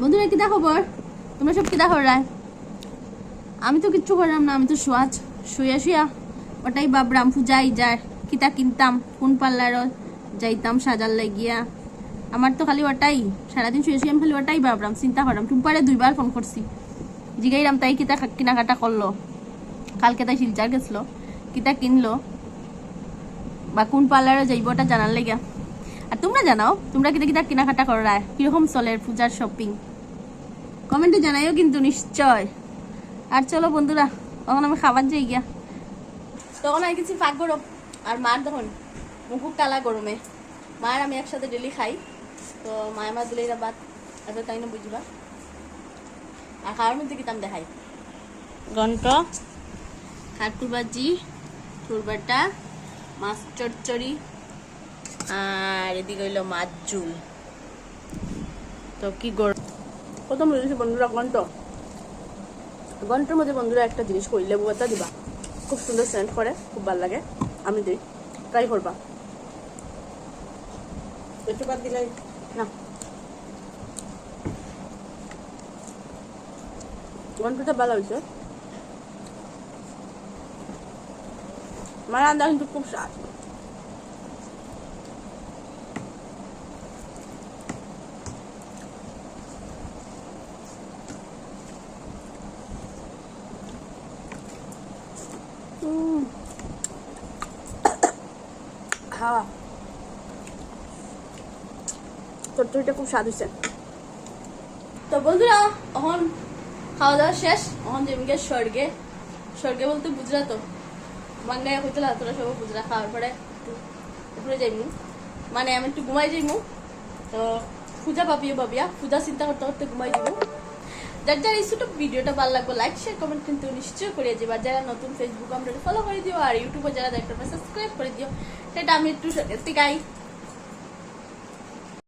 বন্ধুরা কিতা খবর তোমরা সব কিতা রায়? আমি তো কিচ্ছু করলাম না, আমি তো শোয়াজ শুয়া শুয়া। ওটাই বাবরাম পূজাই যায় কিতা কিনতাম, কোন পার্লারত যাইতাম সাজার লাগিয়া। আমার তো খালি ওটাই। সারাদিন শুয়ে শুয়ে আমি খালি ওটাই বাবরাম চিন্তা করলাম। টুম্পারে দুইবার ফোন করছি। জিগাইরাম তাই কিতা কেনাকাটা করল। কালকে তাই শিলচার গেছিল। কিতা কিনলো? বা কোন পার্লারে যাইব ওটা জানার লেগে আর তোমরা জানাও তোমরা কিনা কিতা কেনাকাটা করো রায়? কীরকম চলে পূজার শপিং কমেন্টে জানাইও কিন্তু নিশ্চয়। আর চলো বন্ধুরা তখন আমি খাবার যাই গিয়া। তখন আর কিছু পাক গরম আর মার তখন মুখুক কালা গরমে। মার আমি একসাথে ডেলি খাই। তো মায় আমার দিলে এরা বাদ এবার তাই না বুঝবা। আর খাওয়ার মধ্যে কিতাম দেখাই? গন্ট কাকুর বাজি চুরবাটা মাছ চচ্চড়ি আর এদিকে হইল মাছ তো কি প্রথম বলেছি বন্ধুরা গন্ট গন্টের মধ্যে বন্ধুরা একটা জিনিস করি লেবু দিবা। খুব সুন্দর সেন্ট করে, খুব ভালো লাগে। আমি দিই। ট্রাই করবা। একটু বাদ দিলাই না। গন্টটা ভালো হয়েছে আমার রান্না কিন্তু খুব স্বাদ। খাওয়া তরকারিটা খুব স্বাদ হয়েছে তো বন্ধুরা এখন খাওয়া দাওয়া শেষ এখন যেমনি স্বর্গে স্বর্গে বলতে বুঝরা তো? বাংলায় হইতে তোরা সব বুঝরা খাওয়ার পরে উপরে যাইমু। মানে আমি একটু ঘুমাই যাইমু। তো পূজা পাবিও পাবিয়া পূজা চিন্তা করতে করতে ঘুমাই যাব যার যার এই ছোট ভিডিওটা ভালো লাগবে লাইক শেয়ার কমেন্ট কিন্তু নিশ্চয়ই করে আর যারা নতুন ফেসবুক আমরা ফলো করে দিও, আর ইউটিউবে যারা দেখতে সাবস্ক্রাইব করে দিও। সেটা আমি একটু গাই